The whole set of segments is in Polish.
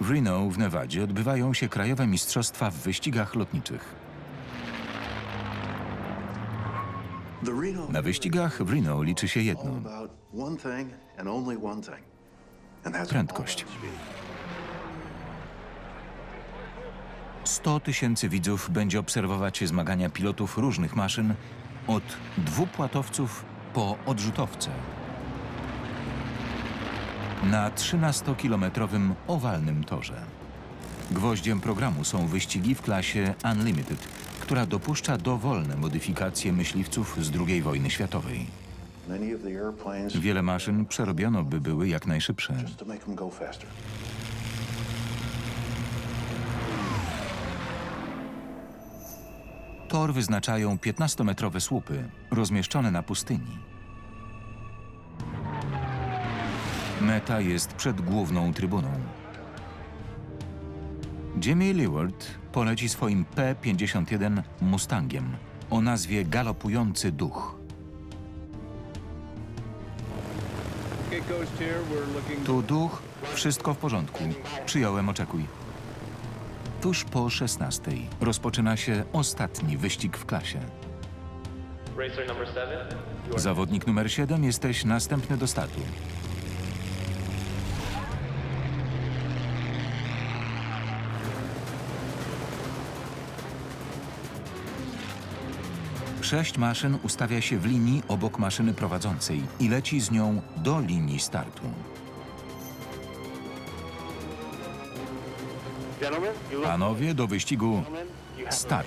W Reno w Nevadzie odbywają się krajowe mistrzostwa w wyścigach lotniczych. Na wyścigach w Reno liczy się jedno prędkość. 100 tysięcy widzów będzie obserwować zmagania pilotów różnych maszyn od dwupłatowców po odrzutowce. Na 13-kilometrowym owalnym torze. Gwoździem programu są wyścigi w klasie Unlimited, która dopuszcza dowolne modyfikacje myśliwców z II wojny światowej. Wiele maszyn przerobiono, by były jak najszybsze. Tor wyznaczają 15-metrowe słupy, rozmieszczone na pustyni. Meta jest przed główną trybuną. Jimmy Leward poleci swoim P-51 Mustangiem o nazwie Galopujący Duch. Tu duch, wszystko w porządku. Przyjąłem, oczekuj. Tuż po 16 rozpoczyna się ostatni wyścig w klasie. Zawodnik numer 7 jesteś następny do startu. Sześć maszyn ustawia się w linii obok maszyny prowadzącej i leci z nią do linii startu. Panowie, do wyścigu start.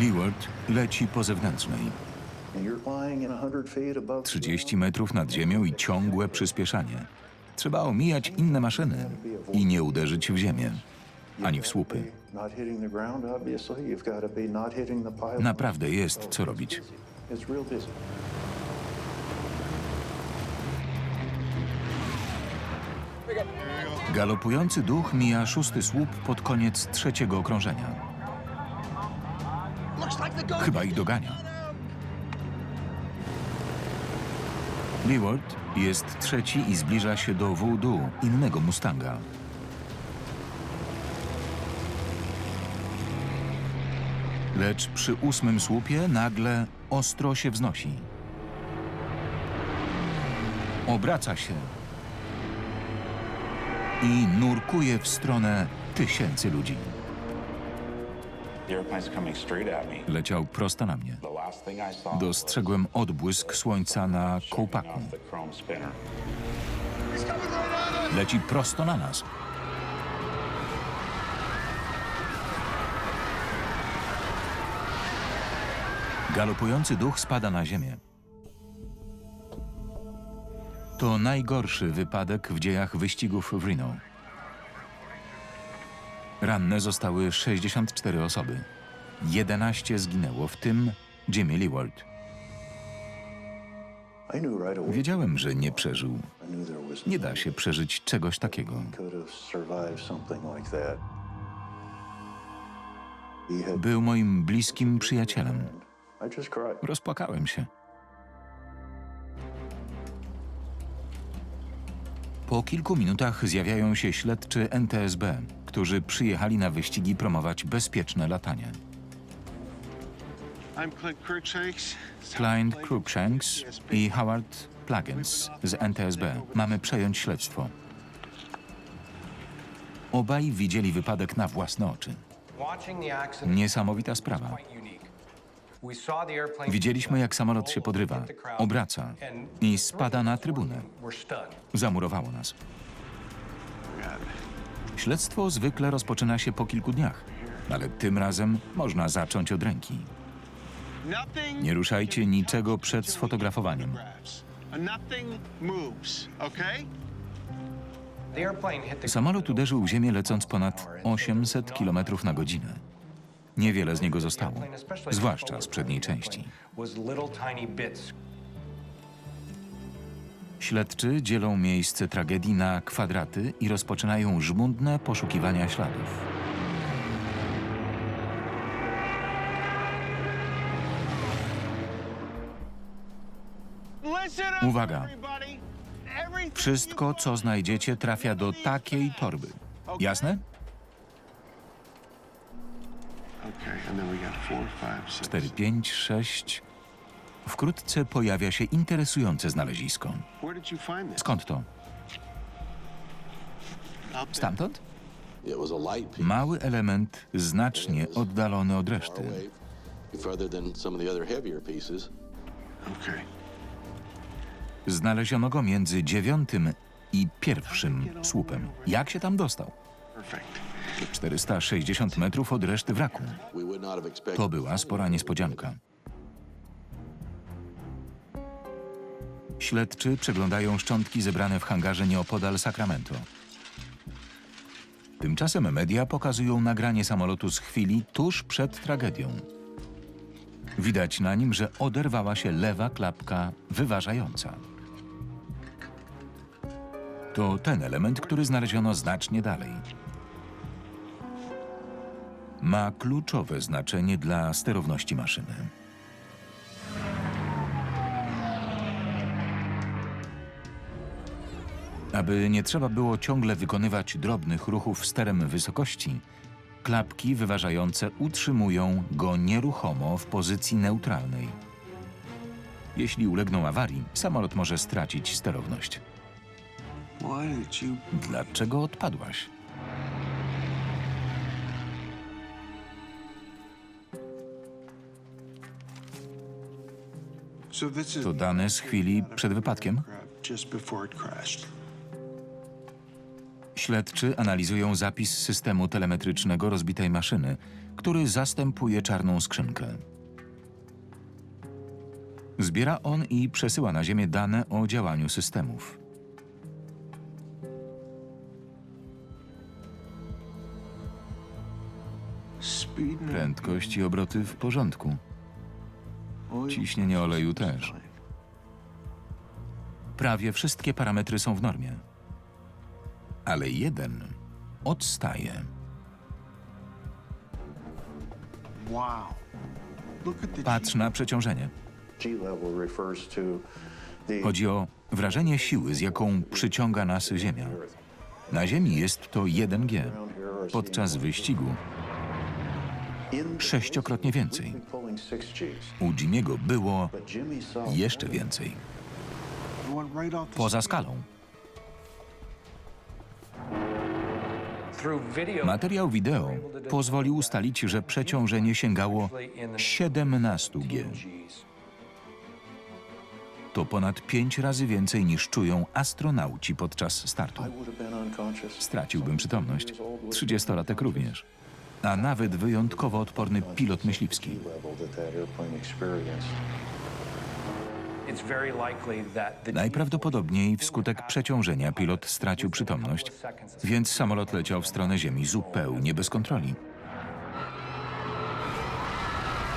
lead. Leward leci po zewnętrznej. And you're flying in 100 feet above sea 30 metrów nad ziemią i ciągłe przyspieszanie. Trzeba omijać inne maszyny i nie uderzyć w ziemię, ani w słupy. Naprawdę jest co robić. Galopujący duch mija szósty słup pod koniec trzeciego okrążenia. Chyba ich dogania. Leeward jest trzeci i zbliża się do Voodoo, innego Mustanga. Lecz przy ósmym słupie nagle ostro się wznosi. Obraca się i nurkuje w stronę tysięcy ludzi. Leciał prosto na mnie. Dostrzegłem odbłysk słońca na kołpaku. Leci prosto na nas. Galopujący duch spada na ziemię. To najgorszy wypadek w dziejach wyścigów w Reno. Ranne zostały 64 osoby. 11 zginęło, w tym Jimmy Leward. Wiedziałem, że nie przeżył. Nie da się przeżyć czegoś takiego. Był moim bliskim przyjacielem. Rozpłakałem się. Po kilku minutach zjawiają się śledczy NTSB, którzy przyjechali na wyścigi promować bezpieczne latanie. Clint Cruikshanks. I Howard Plagens z NTSB. Mamy przejąć śledztwo. Obaj widzieli wypadek na własne oczy. Niesamowita sprawa. Widzieliśmy, jak samolot się podrywa, obraca i spada na trybunę. Zamurowało nas. Śledztwo zwykle rozpoczyna się po kilku dniach, ale tym razem można zacząć od ręki. Nie ruszajcie niczego przed sfotografowaniem. Samolot uderzył w ziemię lecąc ponad 800 km na godzinę. Niewiele z niego zostało, zwłaszcza z przedniej części. Śledczy dzielą miejsce tragedii na kwadraty i rozpoczynają żmudne poszukiwania śladów. Uwaga. Wszystko, co znajdziecie, trafia do takiej torby. Jasne? Okay. 4, 5, 6. Wkrótce pojawia się interesujące znalezisko. Skąd to? Stamtąd? Mały element, znacznie oddalony od reszty. way Znaleziono go między dziewiątym i pierwszym słupem. Jak się tam dostał? Perfect. 460 metrów od reszty wraku. To była spora niespodzianka. Śledczy przeglądają szczątki zebrane w hangarze nieopodal Sacramento. Tymczasem media pokazują nagranie samolotu z chwili tuż przed tragedią. Widać na nim, że oderwała się lewa klapka wyważająca. To ten element, który znaleziono znacznie dalej. Ma kluczowe znaczenie dla sterowności maszyny. Aby nie trzeba było ciągle wykonywać drobnych ruchów sterem wysokości, klapki wyważające utrzymują go nieruchomo w pozycji neutralnej. Jeśli ulegną awarii, samolot może stracić sterowność. Dlaczego odpadłaś? To dane z chwili przed wypadkiem? Śledczy analizują zapis systemu telemetrycznego rozbitej maszyny, który zastępuje czarną skrzynkę. Zbiera on i przesyła na Ziemię dane o działaniu systemów. Prędkość i obroty w porządku. Ciśnienie oleju też. Prawie wszystkie parametry są w normie. Ale jeden odstaje. Patrz na przeciążenie. Chodzi o wrażenie siły, z jaką przyciąga nas Ziemia. Na Ziemi jest to 1G. Podczas wyścigu sześciokrotnie więcej. U Jimiego było jeszcze więcej. Poza skalą. Materiał wideo pozwolił ustalić, że przeciążenie sięgało 17G. To ponad 5 razy więcej niż czują astronauci podczas startu. Straciłbym przytomność. 30-latek również. A nawet wyjątkowo odporny pilot myśliwski. Najprawdopodobniej wskutek przeciążenia pilot stracił przytomność, więc samolot leciał w stronę Ziemi zupełnie bez kontroli.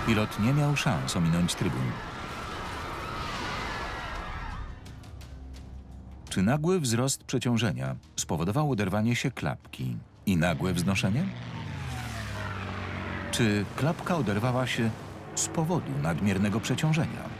Pilot nie miał szans ominąć trybun. Czy nagły wzrost przeciążenia spowodował oderwanie się klapki i nagłe wznoszenie? Czy klapka oderwała się z powodu nadmiernego przeciążenia?